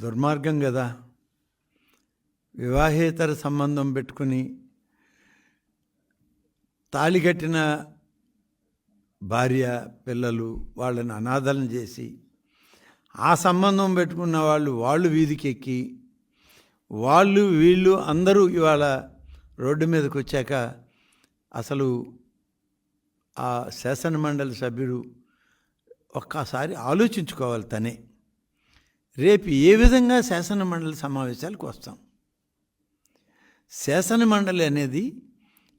దుర్మార్గం కదా వివాహేతర సంబంధం పెట్టుకుని తాళి కట్టిన భార్య పిల్లలు వాళ్ళని అనాథలను చేసి ఆ సంబంధం పెట్టుకున్న వాళ్ళు వాళ్ళు వీధికెక్కి వాళ్ళు వీళ్ళు అందరూ ఇవాళ రోడ్డు మీదకి వచ్చాక అసలు ఆ శాసన మండలి సభ్యుడు ఒక్కసారి ఆలోచించుకోవాలి తనే. రేపు ఏ విధంగా శాసన మండలి సమావేశాలకు వస్తాం? శాసన మండలి అనేది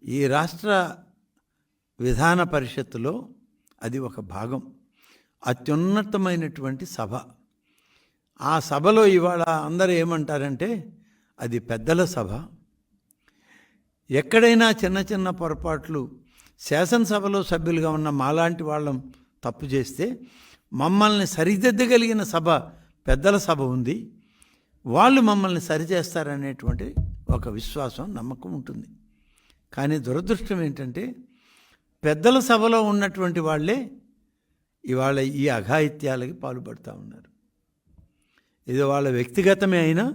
ఈ రాష్ట్ర విధాన పరిషత్తులో అది ఒక భాగం. అత్యున్నతమైనటువంటి సభ. ఆ సభలో ఇవాళ అందరూ ఏమంటారంటే అది పెద్దల సభ. ఎక్కడైనా చిన్న చిన్న పొరపాట్లు శాసనసభలో సభ్యులుగా ఉన్న మాలాంటి వాళ్ళం తప్పు చేస్తే మమ్మల్ని సరిదిద్దగలిగిన సభ పెద్దల సభ ఉంది. వాళ్ళు మమ్మల్ని సరిచేస్తారనేటువంటి ఒక విశ్వాసం నమ్మకం ఉంటుంది. కానీ దురదృష్టం ఏంటంటే పెద్దల సభలో ఉన్నటువంటి వాళ్ళే ఇవాళ ఈ అఘాయిత్యాలకి పాల్పడుతూ ఉన్నారు. ఇది వాళ్ళ వ్యక్తిగతమే అయినా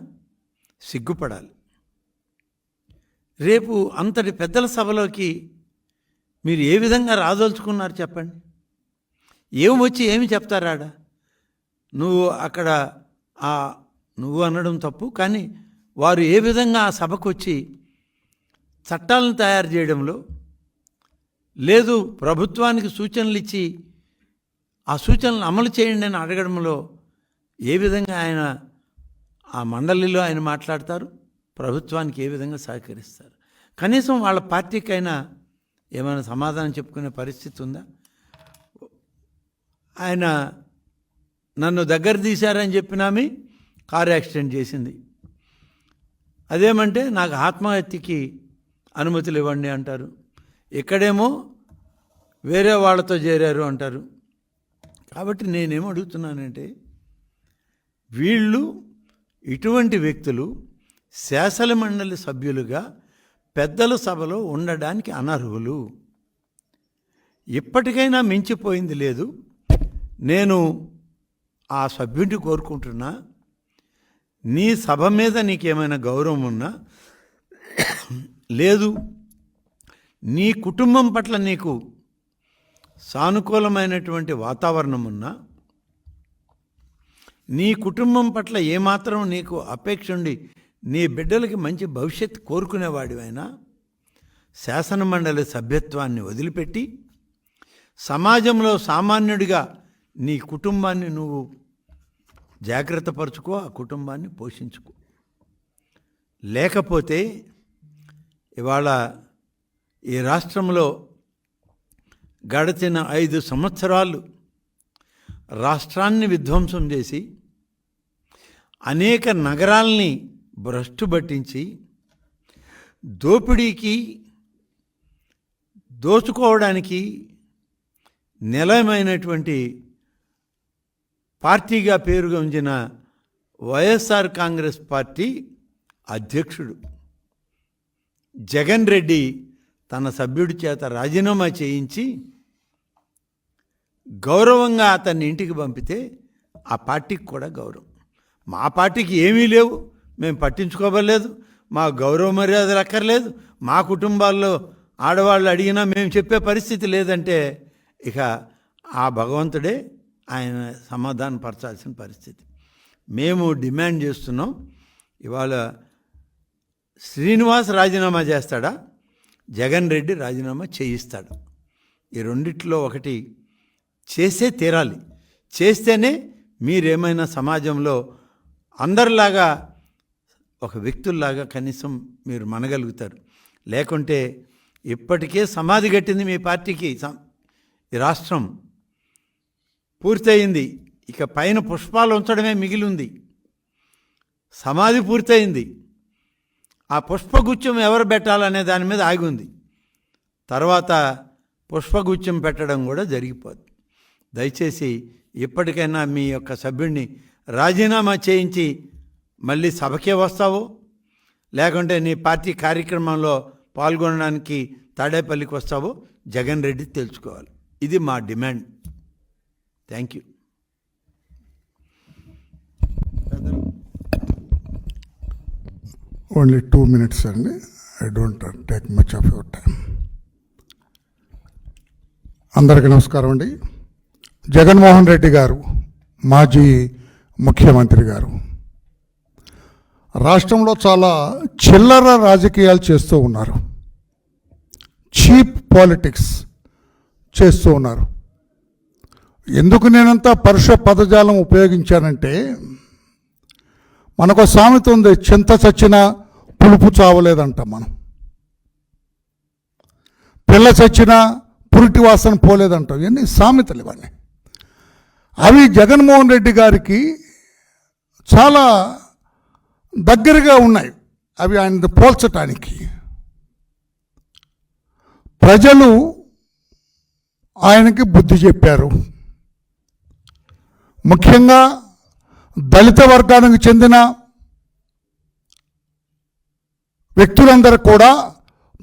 సిగ్గుపడాలి. రేపు అంతటి పెద్దల సభలోకి మీరు ఏ విధంగా రాదలుచుకున్నారు చెప్పండి? ఏమి వచ్చి ఏమి చెప్తారాడా నువ్వు అక్కడ ఆ నువ్వు అనడం తప్పు కానీ వారు ఏ విధంగా ఆ సభకు వచ్చి చట్టాలను తయారు చేయడంలో లేదు ప్రభుత్వానికి సూచనలు ఇచ్చి ఆ సూచనలు అమలు చేయండి అని అడగడంలో ఏ విధంగా ఆయన ఆ మండలిలో ఆయన మాట్లాడతారు ప్రభుత్వానికి ఏ విధంగా సహకరిస్తారు. కనీసం వాళ్ళ పార్టీకైనా ఏమైనా సమాధానం చెప్పుకునే పరిస్థితి ఉందా? ఆయన నన్ను దగ్గర తీశారని చెప్పినామి కారు యాక్సిడెంట్ చేసింది. అదేమంటే నాకు ఆత్మహత్యకి అనుమతులు ఇవ్వండి అంటారు. ఇక్కడేమో వేరే వాళ్ళతో చేరారు అంటారు. కాబట్టి నేనేం అడుగుతున్నానంటే వీళ్ళు ఇటువంటి వ్యక్తులు శాసన మండలి సభ్యులుగా పెద్దల సభలో ఉండడానికి అనర్హులు. ఇప్పటికైనా మించిపోయింది లేదు. నేను ఆ సభ్యుడిని కోరుకుంటున్నా నీ సభ మీద నీకేమైనా గౌరవం ఉన్నా లేదు నీ కుటుంబం పట్ల నీకు సానుకూలమైనటువంటి వాతావరణం ఉన్నా నీ కుటుంబం పట్ల ఏమాత్రం నీకు అపేక్ష ఉండి నీ బిడ్డలకి మంచి భవిష్యత్తు కోరుకునేవాడివైనా శాసనమండలి సభ్యత్వాన్ని వదిలిపెట్టి సమాజంలో సామాన్యుడిగా నీ కుటుంబాన్ని నువ్వు జాగ్రత్త పరుచుకో ఆ కుటుంబాన్ని పోషించుకో. లేకపోతే ఇవాళ ఈ రాష్ట్రంలో గడిచిన ఐదు సంవత్సరాలు రాష్ట్రాన్ని విధ్వంసం చేసి అనేక నగరాల్ని భ్రష్టు పట్టించి దోపిడీకి దోచుకోవడానికి నిలయమైనటువంటి పార్టీగా పేరుగొంచిన వైఎస్ఆర్ కాంగ్రెస్ పార్టీ అధ్యక్షుడు. జగన్ రెడ్డి తన సభ్యుడి చేత రాజీనామా చేయించి గౌరవంగా అతన్ని ఇంటికి పంపితే ఆ పార్టీకి కూడా గౌరవం. మా పార్టీకి ఏమీ లేవు. మేము పట్టించుకోవలేదు మా గౌరవ మర్యాదలు అక్కర్లేదు. మా కుటుంబాల్లో ఆడవాళ్ళు అడిగినా మేము చెప్పే పరిస్థితి లేదంటే ఇక ఆ భగవంతుడే ఆయన సమాధాన పరచాల్సిన పరిస్థితి. మేము డిమాండ్ చేస్తున్నాం ఇవాళ శ్రీనివాస్ రాజీనామా చేస్తాడా? జగన్ రెడ్డి రాజీనామా చేయిస్తాడు? ఈ రెండిట్లో ఒకటి చేసే తీరాలి. చేస్తేనే మీరేమైనా సమాజంలో అందరిలాగా ఒక వ్యక్తుల్లాగా కనీసం మీరు మనగలుగుతారు. లేకుంటే ఇప్పటికే సమాధి కట్టింది మీ పార్టీకి ఈ రాష్ట్రం. పూర్తయింది. ఇక పైన పుష్పాలు ఉంచడమే మిగిలి ఉంది సమాధి పూర్తయింది. ఆ పుష్పగుచ్చం ఎవరు పెట్టాలనే దాని మీద ఆగి ఉంది తర్వాత పుష్పగుచ్చం పెట్టడం కూడా జరిగిపోద్ది. దయచేసి ఇప్పటికైనా మీ యొక్క సభ్యుడిని రాజీనామా చేయించి మళ్ళీ సభకే వస్తావో? లేకుంటే నీ పార్టీ కార్యక్రమంలో పాల్గొనడానికి తాడేపల్లికి వస్తావో? జగన్ రెడ్డి తెలుసుకోవాలి. ఇది మా demand. Thank you only two minutes అండి. I don't take much of your time అందరికీ నమస్కారం అండి. జగన్మోహన్ రెడ్డి గారు మాజీ ముఖ్యమంత్రి గారు రాష్ట్రంలో చాలా చిల్లర రాజకీయాలు చేస్తూ ఉన్నారు. చీప్ పాలిటిక్స్ చేస్తూ ఉన్నారు. ఎందుకు నేనంతా పరుష పదజాలం ఉపయోగించానంటే మనకు సామెత ఉంది చింత చచ్చిన పులుపు చావలేదంట మనం. పిల్ల చచ్చిన పురిటి వాసన పోలేదంటాం. ఇవన్నీ సామెతలు ఇవన్నీ. అవి జగన్మోహన్ రెడ్డి గారికి చాలా దగ్గరగా ఉన్నాయి. అవి ఆయన పోల్చటానికి. ప్రజలు ఆయనకి బుద్ధి చెప్పారు. ముఖ్యంగా దళిత వర్గానికి చెందిన వ్యక్తులందరూ కూడా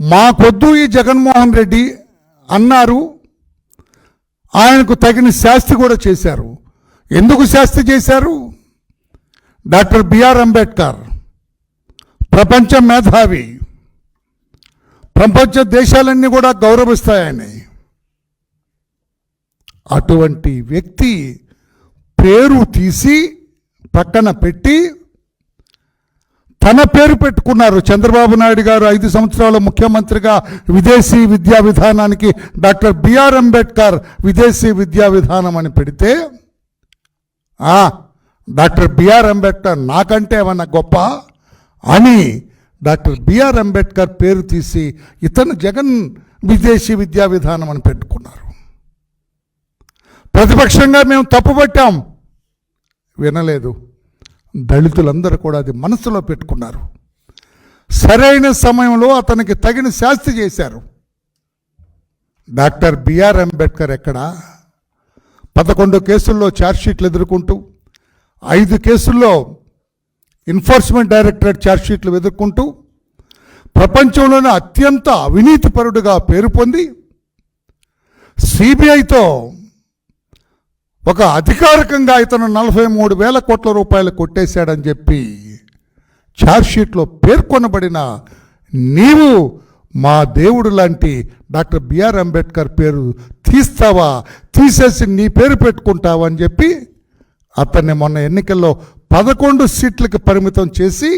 మాకొద్దు ఈ జగన్మోహన్ రెడ్డి అన్నారు. ఆయనకు తగిన శాస్తి కూడా చేశారు. ఎందుకు శాస్తి చేశారు? డాక్టర్ బిఆర్ అంబేద్కర్ ప్రపంచ మేధావి ప్రపంచ దేశాలన్నీ కూడా గౌరవిస్తాయని. అటువంటి వ్యక్తి పేరు తీసి పక్కన పెట్టి తన పేరు పెట్టుకున్నారు. చంద్రబాబు నాయుడు గారు ఐదు సంవత్సరాల ముఖ్యమంత్రిగా విదేశీ విద్యా విధానానికి డాక్టర్ బిఆర్ అంబేద్కర్ విదేశీ విద్యా విధానం అని పెడితే డాక్టర్ బిఆర్ అంబేద్కర్ నాకంటే ఏమన్నా గొప్ప అని డాక్టర్ బిఆర్ అంబేద్కర్ పేరు తీసి ఇతను జగన్ విదేశీ విద్యా విధానం అని పెట్టుకున్నారు. ప్రతిపక్షంగా మేము తప్పుపట్టాం వినలేదు. దళితులందరూ కూడా అది మనసులో పెట్టుకున్నారు. సరైన సమయంలో అతనికి తగిన శాస్తి చేశారు. డాక్టర్ బిఆర్ అంబేద్కర్ ఎక్కడ? పదకొండు కేసుల్లో ఛార్జ్షీట్లు ఎదుర్కొంటూ ఐదు కేసుల్లో ఎన్ఫోర్స్మెంట్ డైరెక్టరేట్ ఛార్జ్షీట్లు ఎదుర్కొంటూ ప్రపంచంలోనే అత్యంత అవినీతిపరుడుగా పేరు పొంది సిబిఐతో ఒక అధికారికంగా ఇతను నలభై మూడు వేల కోట్ల రూపాయలు కొట్టేశాడని చెప్పి ఛార్జ్షీట్లో పేర్కొనబడిన నీవు మా దేవుడు లాంటి డాక్టర్ బిఆర్ అంబేద్కర్ పేరు తీస్తావా తీసేసి నీ పేరు పెట్టుకుంటావా అని చెప్పి అతన్ని మొన్న ఎన్నికల్లో పదకొండు సీట్లకు పరిమితం చేసి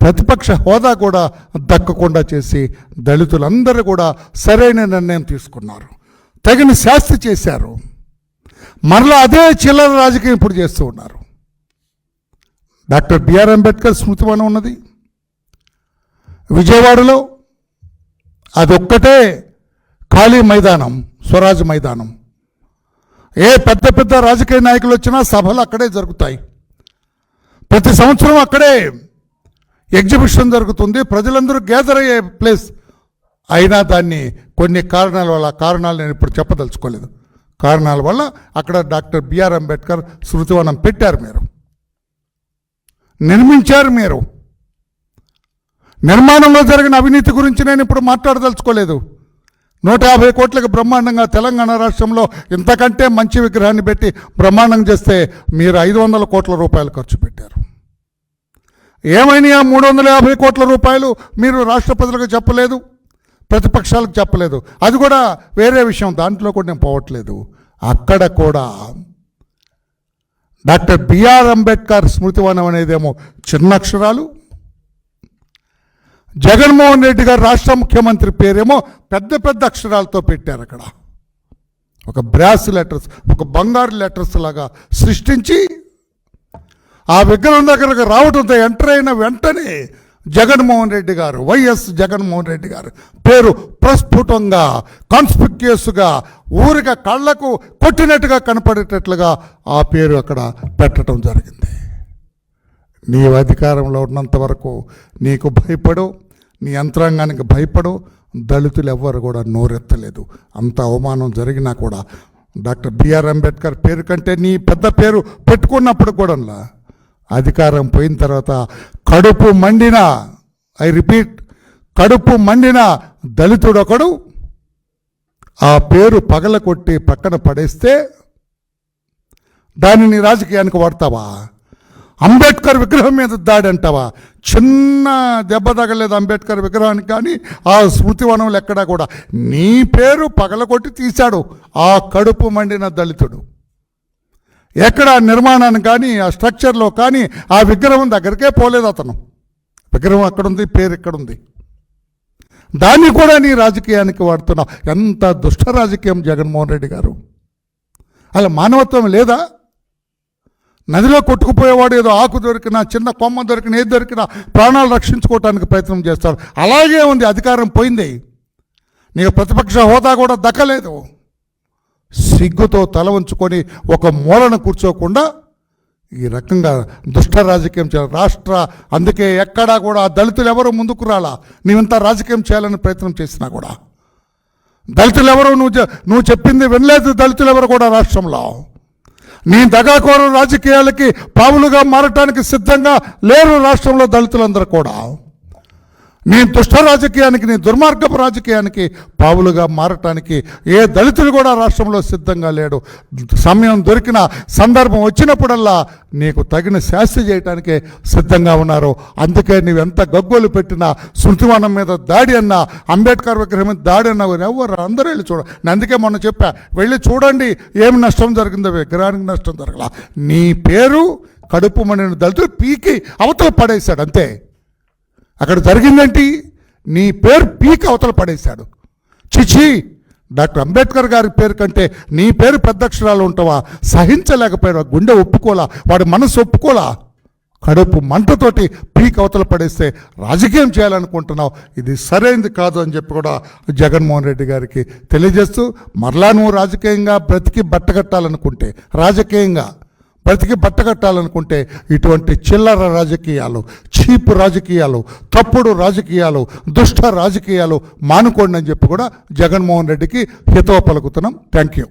ప్రతిపక్ష హోదా కూడా దక్కకుండా చేసి దళితులందరూ కూడా సరైన నిర్ణయం తీసుకున్నారు. తగిన శాస్తి చేశారు. మరలా అదే చిల్లర రాజకీయం ఇప్పుడు చేస్తూ ఉన్నారు. డాక్టర్ బిఆర్ అంబేద్కర్ స్మృతివనం ఉన్నది. విజయవాడలో అదొక్కటే ఖాళీ మైదానం స్వరాజ్ మైదానం. ఏ పెద్ద పెద్ద రాజకీయ నాయకులు వచ్చినా సభలు అక్కడే జరుగుతాయి. ప్రతి సంవత్సరం అక్కడే ఎగ్జిబిషన్ జరుగుతుంది. ప్రజలందరూ గ్యాదర్ అయ్యే ప్లేస్ అయినా దాన్ని కొన్ని కారణాల వల్ల కారణాలు నేను ఇప్పుడు చెప్పదలుచుకోలేదు. కారణాల వల్ల అక్కడ డాక్టర్ బిఆర్ అంబేద్కర్ శృతివనం పెట్టారు మీరు. నిర్మించారు మీరు. నిర్మాణంలో జరిగిన అవినీతి గురించి నేను ఇప్పుడు మాట్లాడదలుచుకోలేదు. నూట యాభై కోట్లకు బ్రహ్మాండంగా తెలంగాణ రాష్ట్రంలో ఇంతకంటే మంచి విగ్రహాన్ని పెట్టి బ్రహ్మాండం చేస్తే మీరు ఐదు వందల కోట్ల రూపాయలు ఖర్చు పెట్టారు. ఏమైనా మూడు వందల యాభై కోట్ల రూపాయలు మీరు రాష్ట్ర ప్రజలకు చెప్పలేదు? ప్రతిపక్షాలకు చెప్పలేదు. అది కూడా వేరే విషయం. దాంట్లో కూడా నేను పోవట్లేదు. అక్కడ కూడా డాక్టర్ బిఆర్ అంబేద్కర్ స్మృతివనం అనేదేమో చిన్న అక్షరాలు. జగన్మోహన్ రెడ్డి గారు రాష్ట్ర ముఖ్యమంత్రి పేరేమో పెద్ద పెద్ద అక్షరాలతో పెట్టారు అక్కడ. ఒక బ్రాస్ లెటర్స్ ఒక బంగారు లెటర్స్ లాగా సృష్టించి ఆ విగ్రహం దగ్గరకు రావడంతో ఎంటర్ అయిన వెంటనే జగన్మోహన్ రెడ్డి గారు వైఎస్ జగన్మోహన్ రెడ్డి గారు పేరు ప్రస్ఫుటంగా కాన్స్పిక్యూస్గా ఊరిక కళ్ళకు కొట్టినట్టుగా కనపడేటట్లుగా ఆ పేరు అక్కడ పెట్టడం జరిగింది. నీవు అధికారంలో ఉన్నంత వరకు నీకు భయపడు నీ యంత్రాంగానికి భయపడు దళితులు ఎవ్వరు కూడా నోరెత్తలేదు. అంత అవమానం జరిగినా కూడా డాక్టర్ బిఆర్ అంబేద్కర్ పేరు కంటే నీ పెద్ద పేరు పెట్టుకున్నప్పుడు కూడా అధికారం పోయిన తర్వాత కడుపు మండిన ఐ రిపీట్ కడుపు మండిన దళితుడొకడు ఆ పేరు పగలకొట్టి పక్కన పడేస్తే దానిని రాజకీయానికి వాడతావా? అంబేద్కర్ విగ్రహం మీద దాడి అంటావా? చిన్న దెబ్బ తగలేదు అంబేద్కర్ విగ్రహానికి కానీ ఆ స్మృతివనంలో ఎక్కడా కూడా. నీ పేరు పగలగొట్టి తీశాడు ఆ కడుపు మండిన దళితుడు. ఎక్కడ నిర్మాణాన్ని కానీ ఆ స్ట్రక్చర్లో కానీ ఆ విగ్రహం దగ్గరికే పోలేదు అతను. విగ్రహం అక్కడుంది పేరు ఇక్కడుంది దాన్ని కూడా నీ రాజకీయానికి వాడుతున్నావు. ఎంత దుష్ట రాజకీయం జగన్మోహన్ రెడ్డి గారు. అలా మానవత్వం లేదా? నదిలో కొట్టుకుపోయేవాడు ఏదో ఆకు దొరికినా చిన్న కొమ్మ దొరికినా ఏది దొరికినా ప్రాణాలు రక్షించుకోవటానికి ప్రయత్నం చేస్తాడు. అలాగే ఉంది అధికారం పోయింది. నీకు ప్రతిపక్ష హోదా కూడా దక్కలేదు. సిగ్గుతో తల ఉంచుకొని ఒక మూలన కూర్చోకుండా ఈ రకంగా దుష్ట రాజకీయం చేయాలి. రాష్ట్ర అందుకే ఎక్కడా కూడా దళితులు ఎవరు ముందుకు రాలా. నీవింత రాజకీయం చేయాలని ప్రయత్నం చేసినా కూడా. దళితులు ఎవరు నువ్వు నువ్వు చెప్పింది వినలేదు దళితులు ఎవరు కూడా రాష్ట్రంలో. నీ దగాకోరు రాజకీయాలకి పావులుగా మారటానికి సిద్ధంగా లేరు రాష్ట్రంలో దళితులందరూ కూడా. నేను దుష్ట రాజకీయానికి నీ దుర్మార్గపు రాజకీయానికి పావులుగా మారటానికి ఏ దళితులు కూడా రాష్ట్రంలో సిద్ధంగా లేడు. సమయం దొరికిన సందర్భం వచ్చినప్పుడల్లా నీకు తగిన శాస్తి చేయటానికే సిద్ధంగా ఉన్నారు. అందుకే నువ్వు ఎంత గగ్గోలు పెట్టినా శృతివనం మీద దాడి అన్నా అంబేద్కర్ విగ్రహం మీద దాడి అన్నా ఎవరు అందరూ వెళ్ళి చూడ నేను అందుకే మొన్న చెప్పా వెళ్ళి చూడండి ఏమి నష్టం జరిగిందో విగ్రహానికి నష్టం జరగల. నీ పేరు కడుపు మణిని దళితులు పీకి అవతల పడేశాడు అంతే. అక్కడ జరిగిందేంటి? నీ పేరు పీక్ అవతల పడేశాడు. చిచి డాక్టర్ అంబేద్కర్ గారి పేరు కంటే నీ పేరు పెద్ద అక్షరాలు ఉంటావా? సహించలేకపోయాడు గుండె ఒప్పుకోలా వాడి మనసు ఒప్పుకోలా కడుపు మంటతోటి పీక్ అవతల పడేస్తే రాజకీయం చేయాలనుకుంటున్నావు. ఇది సరైనది కాదు అని చెప్పి కూడా జగన్మోహన్ రెడ్డి గారికి తెలియజేస్తూ మరలా నువ్వు రాజకీయంగా బ్రతికి బట్టగట్టాలనుకుంటే రాజకీయంగా బ్రతికి బట్టగట్టాలనుకుంటే ఇటువంటి చిల్లర రాజకీయాలు చీపు రాజకీయాలు తప్పుడు రాజకీయాలు దుష్ట రాజకీయాలు మానుకోండి అని చెప్పి కూడా జగన్మోహన్ రెడ్డికి హితవ పలుకుతున్నాం. Thank you